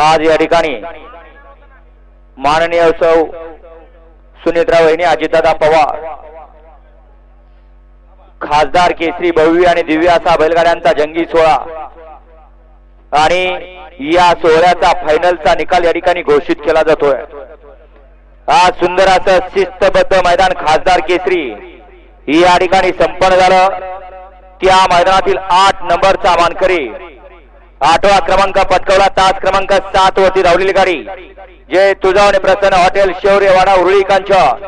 आज या ठिकाणी माननीय सौ सुनित्रा वहिनी अजितदादा पवार खासदार केसरी भव्य आणि दिव्य असा बैलगाड्यांचा जंगी सोहळा आणि या सोहळ्याचा फायनलचा निकाल या ठिकाणी घोषित केला जातोय. आज सुंदर असं शिस्तबद्ध मैदान खासदार केसरी या ठिकाणी संपन्न झालं. त्या मैदानातील आठ नंबरचा मानकरी आठवा क्रमांक पटकवला तास क्रमांक सात वरती धावलेली गाडी. जे तुझावणे प्रसन्न हॉटेल शौर्यवाडा उरळी कांचन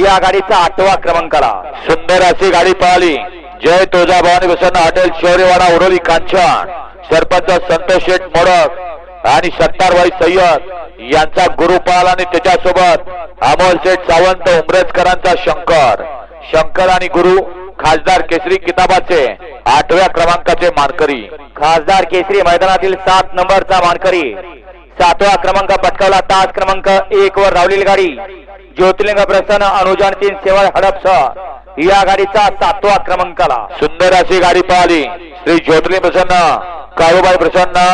या गाडीचा आठवा क्रमांकाला. सुंदर अशी गाडी पळाली. जय तुझा भवानी प्रसन्न हॉटेल शौर्यवाडा उरळी कांचन सरपंच संतोष शेठ मोडक आणि सत्तारबाई सय्यद यांचा गुरु पळाला आणि त्याच्यासोबत अमोल शेठ सावंत उमरजकरांचा शंकर. शंकर आणि गुरु खासदार केसरी किताबाचे. आठव्या क्रमांकाचे मानकरी. खासदार केसरी मैदानातील सात नंबरचा मानकरी. सातवा क्रमांक पटकावला तास क्रमांक एक वर धावलेली गाडी. ज्योतिर्लिंग प्रसन्न अनुजान तीन सेवळ हडपसह या गाडीचा सातवा क्रमांकाला. सुंदर अशी गाडी पळाली. श्री ज्योतिर्लिंग प्रसन्न काळूबाई प्रसन्न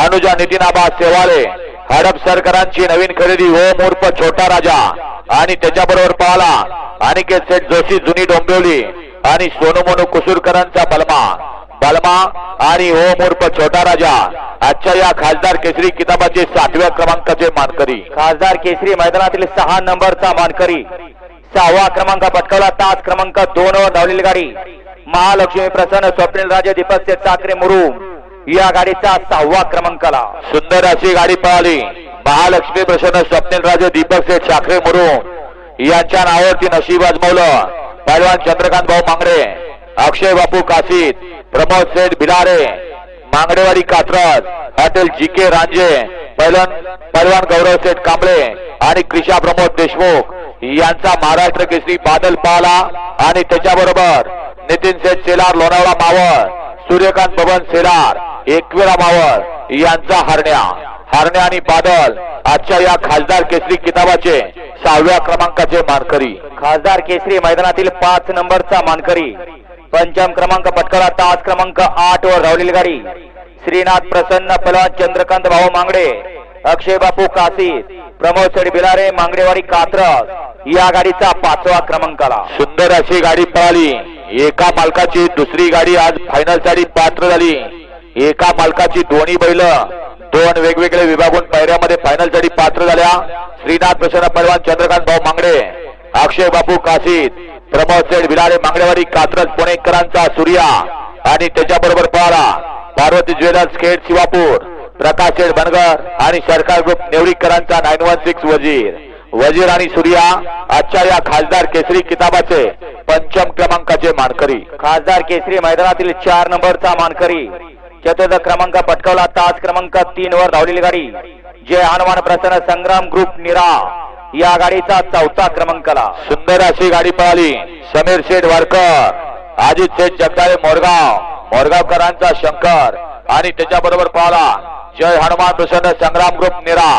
अनुजा नितीनाबा सेवाळे हडप सरकरांची नवीन खरेदी हो ओम उर्फ छोटा राजा. आणि त्याच्याबरोबर पळाला. अनिकेत सेठ जोशी जुनी डोंबिवली. आणि सोनू मोनू कुसूरकरांचा बलमा. बलमा आणि ओम उर्फ छोटा राजा. आजच्या या खासदार केसरी किताबाचे सातव्या क्रमांकाचे मानकरी. खासदार केसरी मैदानातील सहा नंबरचा मानकरी. सहावा क्रमांक पटकावला. तास क्रमांक दोन वर धावलेली गाडी. महालक्ष्मी प्रसन्न स्वप्नील राजे दीपक साखरे मुरुम. या गाडीचा सहावा क्रमांकाला. सुंदर अशी गाडी पळाली. महालक्ष्मी प्रसन्न स्वप्नील राजे दीपक सेठ साखरे मुरुम. यांच्या नावावरती नशीब आजमावलं पैलवान चंद्रकांत भाऊ Mangade Akshay Bapu कासीत Pramod Seth Bhilare Mangadewadi Katraj hotel G K Ranje पहलवान पहलवान गौरव सेठ कांबळे आणि क्रिशा प्रमोद देशमुख यांचा महाराष्ट्र केसरी बादल पाला आणि त्याच्याबरोबर नितीन सेठ सेलार लोणावळा मावळ सूर्यकांत बबन सेलार एकविरा मावळ यांचा हरण्या. हरण्या आणि बादल आजच्या या खासदार केसरी किताबाचे सहाव्या क्रमांकाचे मानकरी. खासदार केसरी मैदानातील पाच नंबरचा मानकरी. पंचम क्रमांक पटकावला तास क्रमांक आठ वर धावलेली गाडी. श्रीनाथ प्रसन्न पलवान चंद्रकांत भाऊ मांगडे अक्षय बापू काशीद प्रमोद सेठ बिलारे मांगडेवाडी कात्रज या गाडीचा पाचवा क्रमांकाला. सुंदर अशी गाडी पळाली. एका मालकाची दुसरी गाडी आज फायनलसाठी पात्र झाली. एका मालकाची दोन्ही बैल दोन वेगवेगळे विभागून पायऱ्यामध्ये फायनलसाठी पात्र झाल्या. श्रीनाथ प्रसन्न पैलवान चंद्रकांत भाऊ मांगडे अक्षय बापू काशीद प्रमोद सेठ बिलारे मांगडेवाडी कात्रज पुणेकरांचा सूर्या आणि त्याच्याबरोबर पळाला पार्वती ज्वेलर्स खेड शिवापूर प्रकाश शेठ बनगर आणि Sarkar group नेवरीकरांचा nine one six Wazir. Wazir आणि सूर्या आजच्या या खासदार केसरी किताबाचे पंचम क्रमांकाचे मानकरी. खासदार केसरी मैदानातील चार नंबरचा मानकरी. चतुर्थ क्रमांक पटकावला? तास क्रमांक तीन वर धावलेली गाडी। जय हनुमान प्रसन्न संग्राम ग्रुप निरा। या गाडीचा चौथा क्रमांकाला। सुंदर अशी गाडी पळाली. समीर शेठ वारकर अजित शेठ जगदाळे मोरगाव मोरगावकरांचा शंकर आणि त्याच्याबरोबर पळाला. जय हनुमान प्रसन्न Sangram group Nira.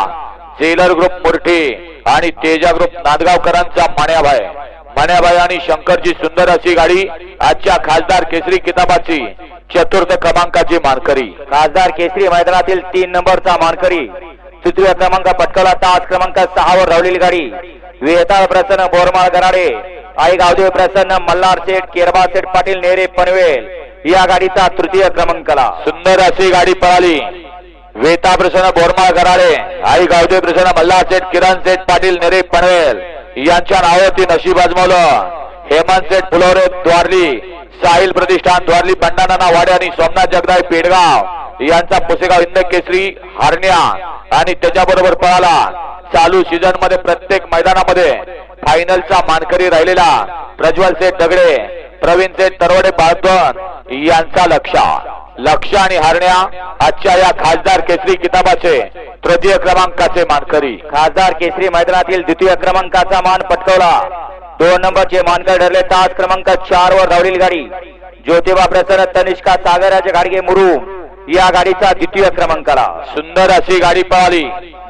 Jailer group Murthi आणि तेजा ग्रुप नांदगावकरांचा माण्याभाई माण्याभाई आणि शंकरची सुंदर अशी गाडी. आजच्या खासदार केसरी किताबाची. चतुर्थ क्रमांकाची मानकरी. खासदार केसरी मैदानातील तीन नंबरचा मानकरी. तृतीय क्रमांक पटकावला तास क्रमांक सहा वर धावलेली गाडी. वेताळ प्रसन्न बोरमाळ गराडे आई गावदेव प्रसन्न मल्हार सेठ केरबा सेठ पाटील नेरे पनवेल या गाडीचा तृतीय क्रमांकाला. सुंदर अशी गाडी पळाली. वेता प्रसन्न बोरमाळ गराळे आई गावदेव प्रसन्न मल्हार सेठ किरण सेठ पाटील नेरे पनवेल यांच्या नावावरती नशीब आजमावलं हेमंत सेठ फुलवरे द्वारली. साहिल प्रतिष्ठान द्वारली भंडाना वाडे आणि सोमनाथ जगदाय पेडगाव यांचा पुसेगाव इंद केसरी हरण्या आणि त्याच्याबरोबर पळाला. चालू सीझनमध्ये प्रत्येक मैदानामध्ये फायनलचा मानकरी राहिलेला प्रज्वल सेठ दगडे प्रवीण सेठ तरवडे बाळधन यांचा लक्ष. लक्ष आणि हरण्या आजच्या या खासदार केसरी किताबाचे तृतीय क्रमांकाचे मानकरी. खासदार केसरी मैदानातील द्वितीय क्रमांकाचा मान पटकवला. दोन नंबरचे मानकर ठरले. तास क्रमांक चार वर धावलेली गाडी. ज्योतिबा प्रसन्न तनिष्का सागराचे गाडगे मुरू. या गाडीचा द्वितीय क्रमांकाला. सुंदर अशी गाडी पळाली.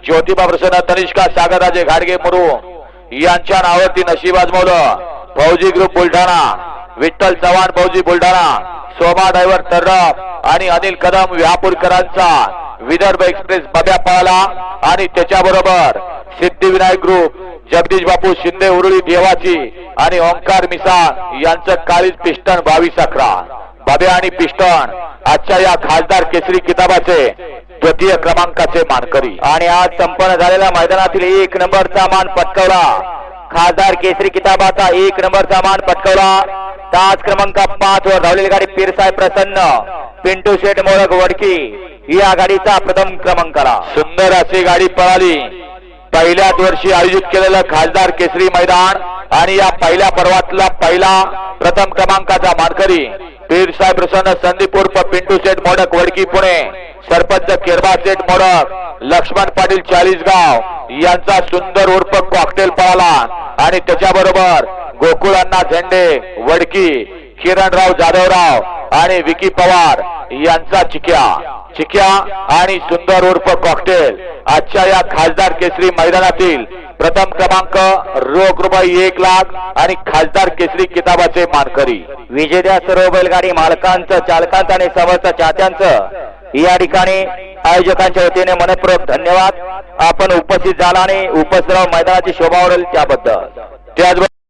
ज्योतिबा प्रसन्न तनिष्का सागरराजे घाडगे मुरू. यांच्या नावावरती नशीब आजमवलं. फौजी ग्रुप बुलढाणा. विठ्ठल चव्हाण फौजी बुलढाणा. सोमा ड्रायव्हर तर्रफ आणि अनिल कदम व्यापूरकरांचा विदर्भ एक्सप्रेस बब्या पळाला. आणि त्याच्याबरोबर सिद्धिविनायक ग्रुप जगदीश बापू शिंदे उरुळी देवाची आणि ओंकार मिसाळ यांचं काळीज पिस्टन बावीस अकरा. बाबे आणि पिस्टन आजच्या या खासदार केसरी किताबाचे द्वितीय क्रमांकाचे मानकरी. आणि आज संपन्न झालेल्या मैदानातील एक नंबरचा मान पटकवला. खासदार केसरी किताबाचा एक नंबरचा मान पटकवला. तास क्रमांक पाच वर धावलेली गाडी पीरसाहेब प्रसन्न. पिंटू शेठ मोळक वडकी. या गाडीचा प्रथम क्रमांकाला. सुंदर अशी गाडी पळाली. पहिल्याच वर्षी आयोजित केलेलं खासदार केसरी मैदान आणि या पहिल्या पर्वातला पहिला प्रथम क्रमांकाचा मानकरी पीरसाहेब प्रसन्न संदीप उर्फ पिंटू सेठ मोडक वडकी पुणे सरपंच केरबा सेठ मोडक लक्ष्मण पाटील चाळीसगाव यांचा सुंदर उर्फ कॉकटेल पळाला आणि त्याच्याबरोबर गोकुळ अण्णा झेंडे वडकी किरणराव जाधवराव आणि विकी पवार यांचा चिक्या. चिक्या आणि सुंदर उर्फ कॉकटेल आजच्या या खासदार केसरी मैदानातील प्रथम क्रमांक रोख रुपये एक लाख आणि खासदार केसरी किताबाचे मानकरी. विजेत्या सर्व बैलगाडी मालकांचं चालकांचं आणि समस्त चाहत्यांचं या ठिकाणी आयोजकांच्या वतीने मनपूर्वक धन्यवाद. आपण उपस्थित झाला आणि उपस्थित मैदानाची शोभा वाढेल त्याबद्दल. त्याचबरोबर